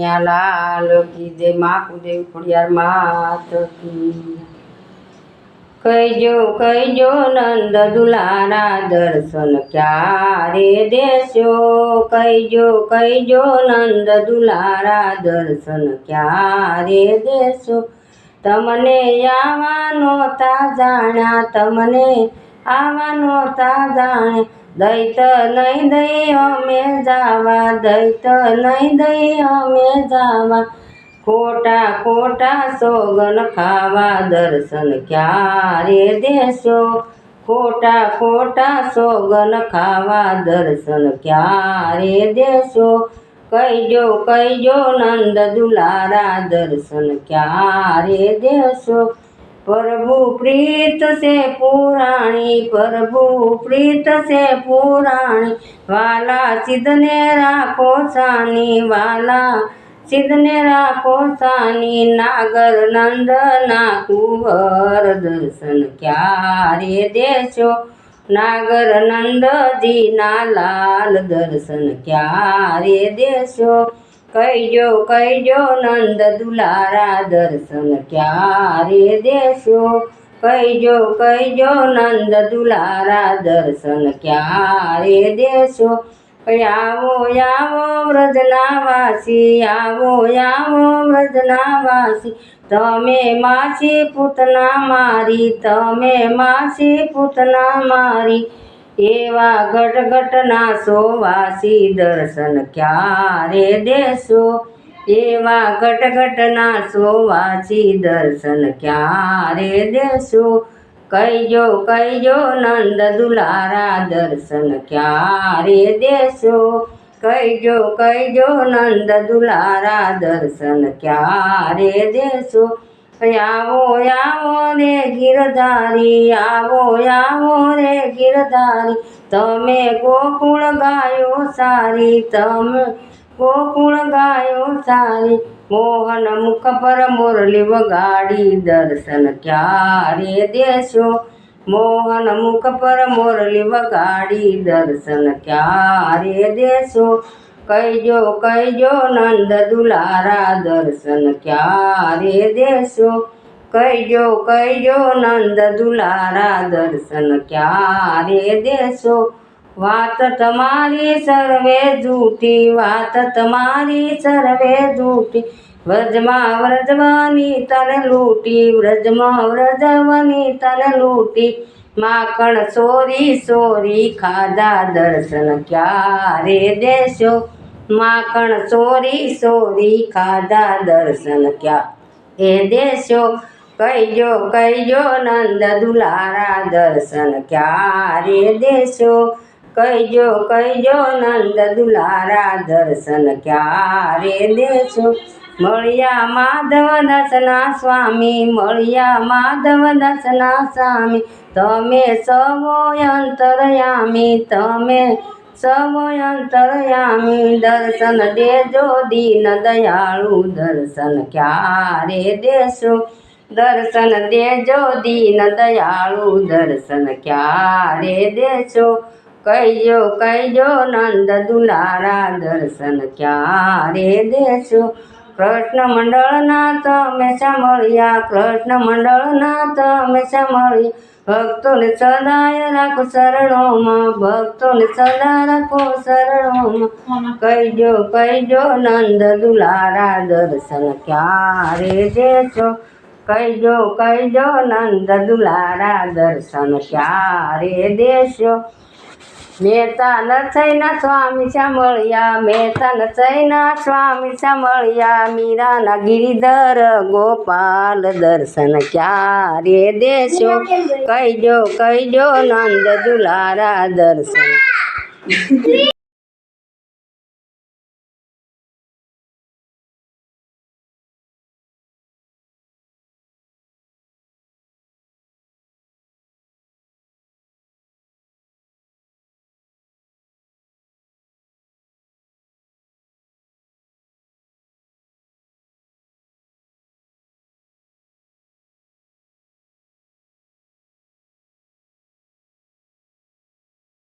ત્યાં લાલ કીધે મા કુદેવ ખોડિયાર માત કહીજો કહીજો નંદ દુલારા દર્શન ક્યારે દેશો? કહીજો કહીજો નંદ દુલારા દર્શન ક્યારે દેશો? તમને આવવાનો નહોતા જાણ્યા તમને આવવાનો નહોતા જાણે દૈત નહીં દઈ અમે જાવા, દૈત નહીં દઈ અમે જાવા. ખોટા ખોટા સોગન ખાવા, દર્શન ક્યારે દેશો? ખોટા ખોટા સોગન ખાવા, દર્શન ક્યારે દેશો? કહીજો કહીજો નંદ દુલારા, દર્શન ક્યારે દેશો? પ્રભુ પ્રીત સે પુરાણી, પ્રભુ પ્રીત સે પુરાણી. વાલા સિદ્ધને રાખો સાની, વાલા સિદ્ધને રાખો સાની. નાગર નંદના કુંવર દર્શન ક્યારે દેશો? નાગર નંદજીના લાલ દર્શન ક્યારે દેશો? કહીજો કહીજો નંદ દુલારા દર્શન ક્યારે દેશો? કહીજો કહીજો નંદ દુલારા દર્શન ક્યારે દેશો? આવો આવો વ્રજના વાસી, આવો આવો વ્રજના વાસી. તમે માસી પૂતના મારી, તમે માસી પૂતના મારી. એવા ગટગટના સોવાસી દર્શન ક્યારે દેશો? એવા ગટગટના સોવાસી દર્શન ક્યારે દેશો? કહીજો કહીજો નંદ દુલારા દર્શન ક્યારે દેશો? કહીજો કહીજો નંદ દુલારા દર્શન ક્યારે દેશો? આવો આવો રે ગીરધારી, આવો આવો રે ગીરધારી. તમે ગોકુળ ગાયો સારી, તમે ગોકુળ ગાયો સારી. મોહન મુખ પર મુરલી વગાડી દર્શન ક્યારે દેશો? મોહન મુખ પર મુરલી વગાડી દર્શન ક્યારે દેશો? કહીજો કહીજો નંદ દુલારા દર્શન ક્યારે દેશો? કહીજો કહીજો નંદ દુલારા દર્શન ક્યારે દેશો? વાત તમારી સર્વે જૂઠી, વાત તમારી સર્વે જૂઠી. વ્રજમાં વ્રજવાની તને લૂંટી, વ્રજમાં વ્રજવાની તને લૂંટી. માકણ સોરી સોરી, ખાધા દર્શન ક્યારે દેશો? માખણ ચોરી ચોરી ખાધા દર્શન ક્યાં? એ દેશો, કહીજો કહીજો નંદ દુલારા દર્શન ક્યારે દેશો, કહીજો કહીજો નંદ દુલારા દર્શન ક્યારે દેશો, મળ્યા માધવ દસના સ્વામી, મળ્યા માધવ દસના સ્વામી, તમે સવો અંતરયામી, તમે સવો અંતરયામી દર્શન દેજો દીન દયાળુ. દર્શન ક્યારે દેશો? દર્શન દેજો દીન દયાળુ. દર્શન ક્યારે દેશો? કહીજો કહીજો નંદ દુલારા. દર્શન ક્યારે દેશો? કૃષ્ણ મંડળના તમે સાંભળ્યા કૃષ્ણ મંડળના તમે સાંભળ્યા ભક્તોને સદાય રાખો શરણોમાં, ભક્તોને સદા રાખો શરણોમાં. કહીજો કહીજો નંદ દુલારા, દર્શન ક્યારે દેશો કહીજો કહીજો નંદ દુલારા, દર્શન ક્યારે દેશો? મહેતા થઈના સ્વામી સાંભળ્યા. મેતાન થઈના સ્વામી સાંભળ્યા. મીરાના ગિરિધર ગોપાલ દર્શન ક્યારે દેશો? કહીજો કહીજો નંદ દુલારા દર્શન.